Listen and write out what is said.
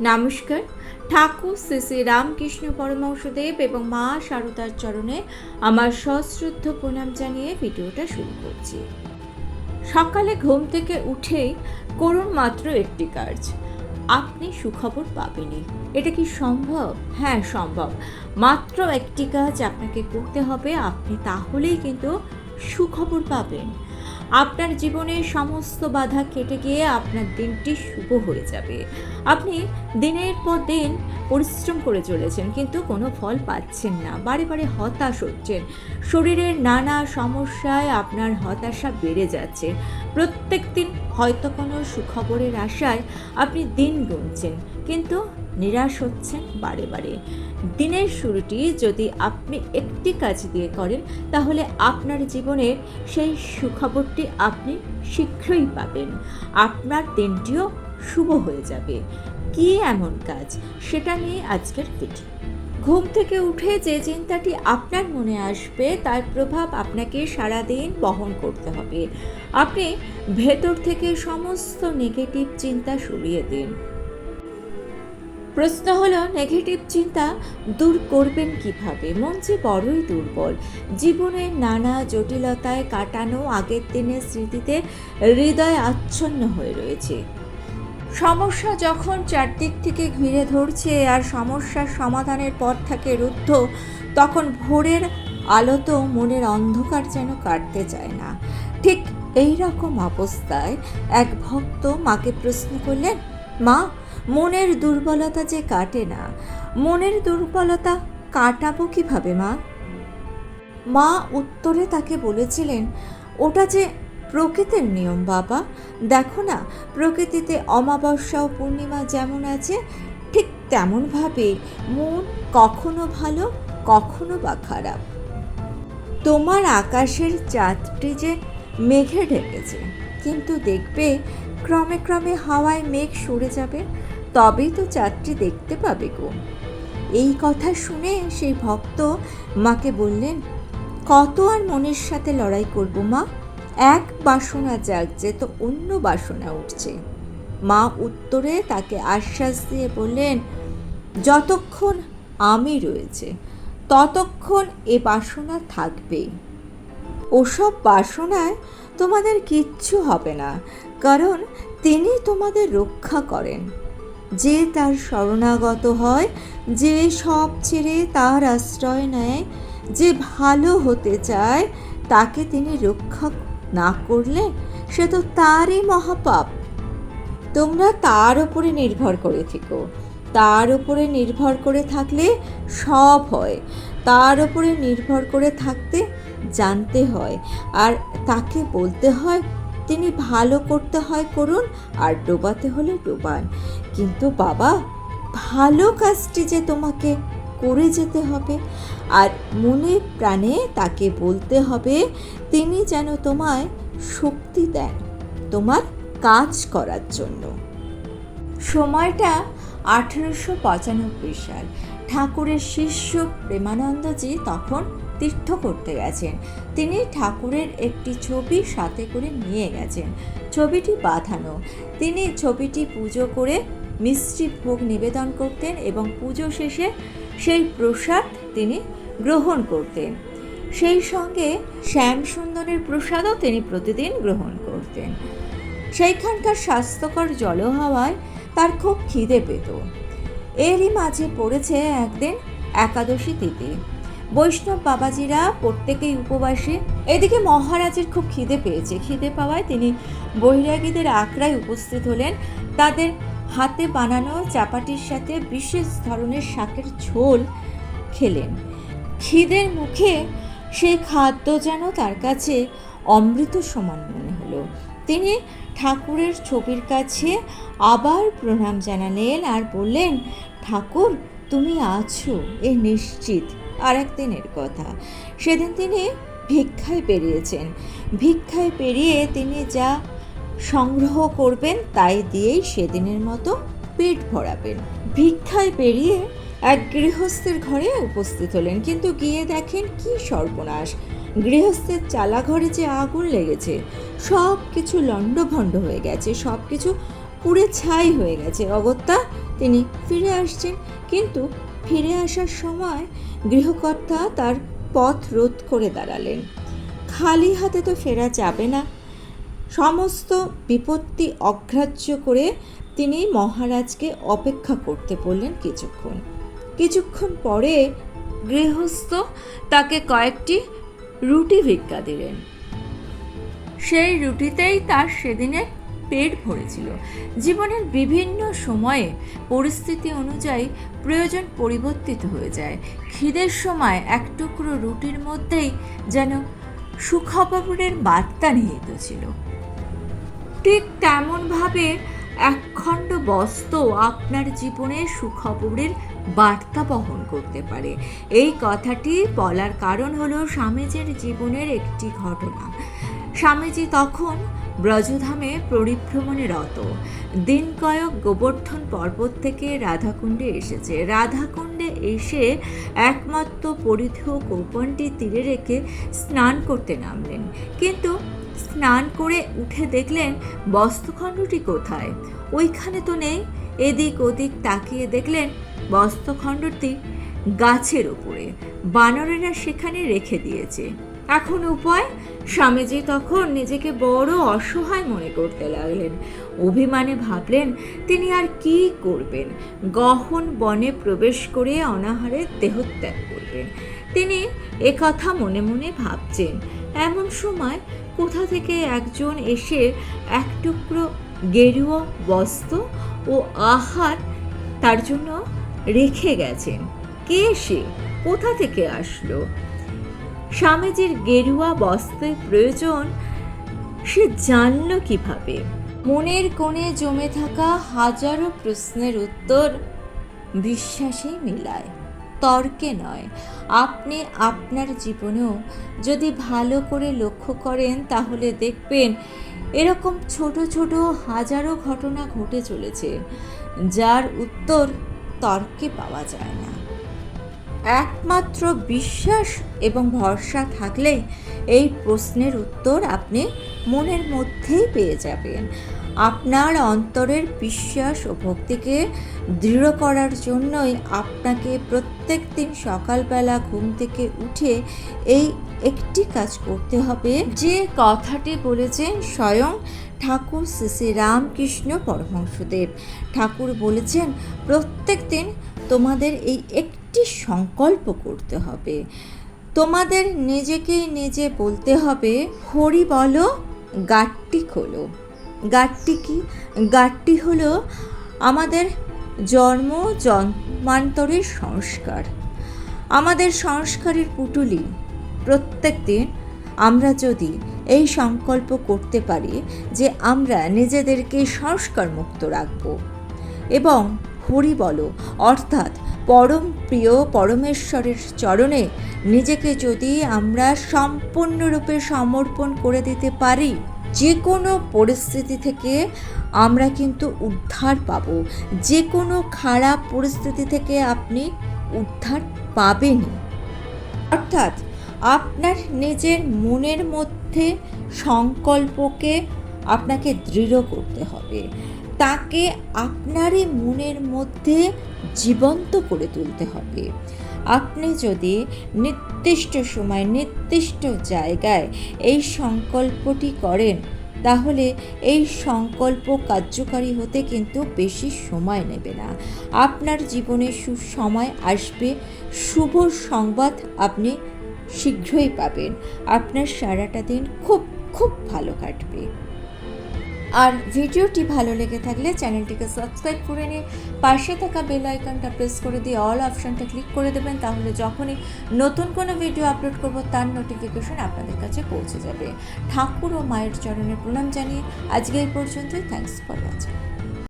নমস্কার। ঠাকুর শ্রী শ্রী রামকৃষ্ণ পরমহংসদেব এবং মা সারদার চরণে আমার সশ্রদ্ধ প্রণাম জানিয়ে ভিডিওটা শুরু করছি। সকালে ঘুম থেকে উঠেই করুন মাত্র একটি কাজ। আপনি সুখবর পাবেনই। এটা কি সম্ভব? হ্যাঁ সম্ভব। মাত্র একটি কাজ আপনাকে করতে হবে, আপনি তাহলেই কিন্তু সুখবর পাবেন। আপনার জীবনের সমস্ত বাধা কেটে গিয়ে আপনার দিনটি শুভ হয়ে যাবে। আপনি দিনের পর দিন পরিশ্রম করে চলেছেন, কিন্তু কোনো ফল পাচ্ছেন না। বারে বারে হতাশ হচ্ছেন। শরীরের নানা সমস্যায় আপনার হতাশা বেড়ে যাচ্ছে। প্রত্যেক দিন হয়তো কোনো সুখবরের আশায় আপনি দিন গুনছেন, কিন্তু নিরাশ হচ্ছেন বারে বারে। দিনের শুরুটি যদি আপনি একটি কাজ দিয়ে করেন, তাহলে আপনার জীবনের সেই সুখবরটি আপনি শীঘ্রই পাবেন। আপনার দিনটিও শুভ হয়ে যাবে। কি এমন কাজ? সেটা নিয়ে আজকের ভিডিও ঘুম থেকে উঠে যে চিন্তাটি আপনার মনে আসবে, তার প্রভাব আপনাকে সারাদিন বহন করতে হবে। আপনি ভেতর থেকে সমস্ত নেগেটিভ চিন্তা সরিয়ে দিন। প্রশ্ন হলো নেগেটিভ চিন্তা দূর করবেন কীভাবে? মন যে বড়ই দুর্বল। জীবনের নানা জটিলতায় কাটানো আগের দিনের স্মৃতিতে হৃদয় আচ্ছন্ন হয়ে রয়েছে। সমস্যা যখন চারদিক থেকে ঘিরে ধরছে আর সমস্যার সমাধানের পথ থাকে রুদ্ধ, তখন ভোরের আলো তো মনের অন্ধকার যেন কাটতে চায় না। ঠিক এই রকম অবস্থায় এক ভক্ত মাকে প্রশ্ন করলেন, মা মনের দুর্বলতা যে কাটে না, মনের দুর্বলতা কাটাবো কীভাবে, মা? মা উত্তরে তাকে বলেছিলেন, ওটা যে প্রকৃতির নিয়ম, বাবা। দেখো না, প্রকৃতিতে অমাবস্যা ও পূর্ণিমা যেমন আছে, ঠিক তেমনভাবে মন কখনো ভালো, কখনো বা খারাপ। তোমার আকাশের চাঁদটি যে মেঘে ঢেকেছে, কিন্তু দেখবে ক্রমে ক্রমে হাওয়ায় মেঘ সরে যাবে তবেই তো চাঁদটি দেখতে পাবে গো। এই কথা শুনে সেই ভক্ত মাকে বললেন, কত আর মনের সাথে লড়াই করব মা? এক বাসনা জাগছে তো অন্য বাসনা উঠছে। মা উত্তরে তাকে আশ্বাস দিয়ে বললেন, যতক্ষণ আমি রয়েছে, ততক্ষণ এ বাসনা থাকবেই ওসব বাসনায় তোমাদের কিচ্ছু হবে না, কারণ তিনি তোমাদের রক্ষা করেন। যে তার শরণাগত হয়, যে সব ছেড়ে তার আশ্রয় নেয়, যে ভালো হতে চায়, তাকে তিনি রক্ষা না করলে সে তো তারই মহাপাপ। তোমরা তার উপরে নির্ভর করে থেকো। তার উপরে নির্ভর করে থাকলে সব হয়। তার উপরে নির্ভর করে থাকতে জানতে হয়। আর তাকে বলতে হয় তিনি ভালো করতে হয় করুন আর ডোবাতে হলে ডোবান। কিন্তু বাবা, ভালো কাজটি যে তোমাকে করে যেতে হবে আর মনে প্রাণে তাকে বলতে হবে, তিনি যেন তোমায় শক্তি দেন তোমার কাজ করার জন্য। সময়টা আঠেরোশো পঁচানব্বই সাল। ঠাকুরের শিষ্য প্রেমানন্দজি তখন তীর্থ করতে গেছেন। তিনি ঠাকুরের একটি ছবি সাথে করে নিয়ে গেছেন। ছবিটি বাঁধানো। তিনি ছবিটি পুজো করে মিষ্টি ভোগ নিবেদন করতেন এবং পুজো শেষে সেই প্রসাদ তিনি গ্রহণ করতেন। সেই সঙ্গে শ্যাম সুন্দরের প্রসাদও তিনি প্রতিদিন গ্রহণ করতেন। সেইখানকার স্বাস্থ্যকর জলহাওয়ায় তার খুব খিদে পেত। এরই মাঝে পড়েছে একদিন একাদশী তিথি। বৈষ্ণব বাবাজিরা প্রত্যেকেই উপবাসে। এদিকে মহারাজের খুব খিদে পেয়েছে। খিদে পাওয়ায় তিনি বৈরাগীদের আখড়ায় উপস্থিত হলেন। তাদের হাতে বানানো চাপাটির সাথে বিশেষ ধরনের শাকের ঝোল খেলেন। খিদের মুখে সেই খাদ্য যেন তার কাছে অমৃত সমান মনে হলো। তিনি ঠাকুরের ছবির কাছে আবার প্রণাম জানালেন আর বললেন, ঠাকুর, তুমি আছো, এ নিশ্চিত। আর একদিনের কথা। সেদিন তিনি ভিক্ষায় পেরিয়েছেন। ভিক্ষায় পেরিয়ে তিনি যা সংগ্রহ করবেন, তাই দিয়েই সেদিনের মতো পেট ভরাবেন। ভিক্ষায় পেরিয়ে এক গৃহস্থের ঘরে উপস্থিত হলেন, কিন্তু গিয়ে দেখেন কি সর্বনাশ। গৃহস্থের চালা ঘরে যে আগুন লেগেছে সব কিছু লণ্ডভণ্ড হয়ে গেছে সব কিছু পুড়ে ছাই হয়ে গেছে। অগত্যা তিনি ফিরে আসছেন, কিন্তু ফিরে আসার সময় গৃহকর্তা তার পথ রোধ করে দাঁড়ালেন। খালি হাতে তো ফেরা যাবে না। সমস্ত বিপত্তি অগ্রাহ্য করে তিনি মহারাজকে অপেক্ষা করতে বললেন কিছুক্ষণ। কিছুক্ষণ পরে গৃহস্থ তাকে কয়েকটি রুটি ভিক্ষা দিলেন। সেই রুটিতেই তার সেদিনে পেট ভরেছিল। জীবনের বিভিন্ন সময়ে পরিস্থিতি অনুযায়ী প্রয়োজন পরিবর্তিত হয়ে যায়। খিদের সময় এক টুকরো রুটির মধ্যেই যেন সুখবরের বার্তা নিহিত ছিল। ঠিক তেমনভাবে একখণ্ড বস্তু আপনার জীবনে সুখবরের বার্তা বহন করতে পারে। এই কথাটি বলার কারণ হলো স্বামীজির জীবনের একটি ঘটনা। স্বামীজি তখন ব্রজধামে পরিভ্রমণে রত। দিন কয়েক গোবর্ধন পর্বত থেকে রাধাকুণ্ডে এসেছে। রাধাকুণ্ডে এসে একমাত্র পরিধেয় কোপনটি তীরে রেখে স্নান করতে নামলেন। কিন্তু স্নান করে উঠে দেখলেন বস্ত্রখণ্ডটি কোথায়? ওইখানে তো নেই। এদিক ওদিক তাকিয়ে দেখলেন বস্ত্রখণ্ডটি গাছের উপরে। বানরেরা সেখানে রেখে দিয়েছে। এখন উপায়? স্বামীজি তখন নিজেকে বড় অসহায় মনে করতে লাগলেন। অভিমানে ভাবলেন, তিনি আর কি করবেন? গহন বনে প্রবেশ করে অনাহারে দেহত্যাগ করবেন। তিনি একথা মনে মনে ভাবছেন। এমন সময় কোথা থেকে একজন এসে এক টুকরো গেরুয়া বস্ত্র ও আহার তার জন্য রেখে গেছেন। কে সে? কোথা থেকে আসলো? স্বামীজির গেরুয়া বস্ত্রের প্রয়োজন, সে জানল কীভাবে? মনের কোণে জমে থাকা হাজারো প্রশ্নের উত্তর বিশ্বাসেই মিলায়, তর্কে নয়। আপনি আপনার জীবনেও যদি ভালো করে লক্ষ্য করেন, তাহলে দেখবেন এরকম ছোট ছোট হাজারো ঘটনা ঘটে চলেছে, যার উত্তর তর্কে পাওয়া যায় না। একমাত্র বিশ্বাস এবং ভরসা থাকলে এই প্রশ্নের উত্তর আপনি মনের মধ্যেই পেয়ে যাবেন। আপনার অন্তরের বিশ্বাস ও ভক্তিকে দৃঢ় করার জন্যই আপনাকে প্রত্যেক দিন সকালবেলা ঘুম থেকে উঠে এই একটি কাজ করতে হবে। যে কথাটি বলেছেন স্বয়ং ঠাকুর শ্রী শ্রী রামকৃষ্ণ পরমহংসদেব। ঠাকুর বলেছেন, প্রত্যেক দিন তোমাদের এই একটি সংকল্প করতে হবে। তোমাদের নিজেকে নিজে বলতে হবে, হরি বলো, গাট্টি খোলো। গাট্টি কি? গাট্টি হলো আমাদের জন্ম, জন্মান্তরের সংস্কার। আমাদের সংস্কারের পুটুলি প্রত্যেক দিন আমরা যদি এই সংকল্প করতে পারি যে আমরা নিজেদেরকে সংস্কার মুক্ত রাখব। এবং হরি বলো, অর্থাৎ পরম প্রিয় পরমেশ্বরের চরণে নিজেকে যদি আমরা সম্পূর্ণরূপে সমর্পণ করে দিতে পারি যে কোনো পরিস্থিতি থেকে আমরা কিন্তু উদ্ধার পাব। যে কোনো খারাপ পরিস্থিতি থেকে আপনি উদ্ধার পাবেনই। অর্থাৎ আপনার নিজের মনের মধ্যে সংকল্পকে আপনাকে দৃঢ় করতে হবে। তাকে আপনারই মনের মধ্যে জীবন্ত করে তুলতে হবে। আপনি যদি নির্দিষ্ট সময়, নির্দিষ্ট জায়গায় এই সংকল্পটি করেন, তাহলে এই সংকল্প কার্যকারী হতে কিন্তু বেশি সময় নেবে না। আপনার জীবনে সুসময় আসবে। শুভ সংবাদ আপনি শীঘ্রই পাবেন। আপনার সারাটা দিন খুব খুব ভালো কাটবে। আর ভিডিওটি ভালো লেগে থাকলে চ্যানেলটিকে সাবস্ক্রাইব করে নিয়ে পাশে থাকা বেল আইকনটা প্রেস করে দিয়ে অল অপশানটা ক্লিক করে দেবেন, তাহলে যখনই নতুন কোনো ভিডিও আপলোড করব, তার নোটিফিকেশন আপনাদের কাছে পৌঁছে যাবে। ঠাকুর ও মায়ের চরণে প্রণাম জানিয়ে আজকে এই পর্যন্তই। Thanks for watching.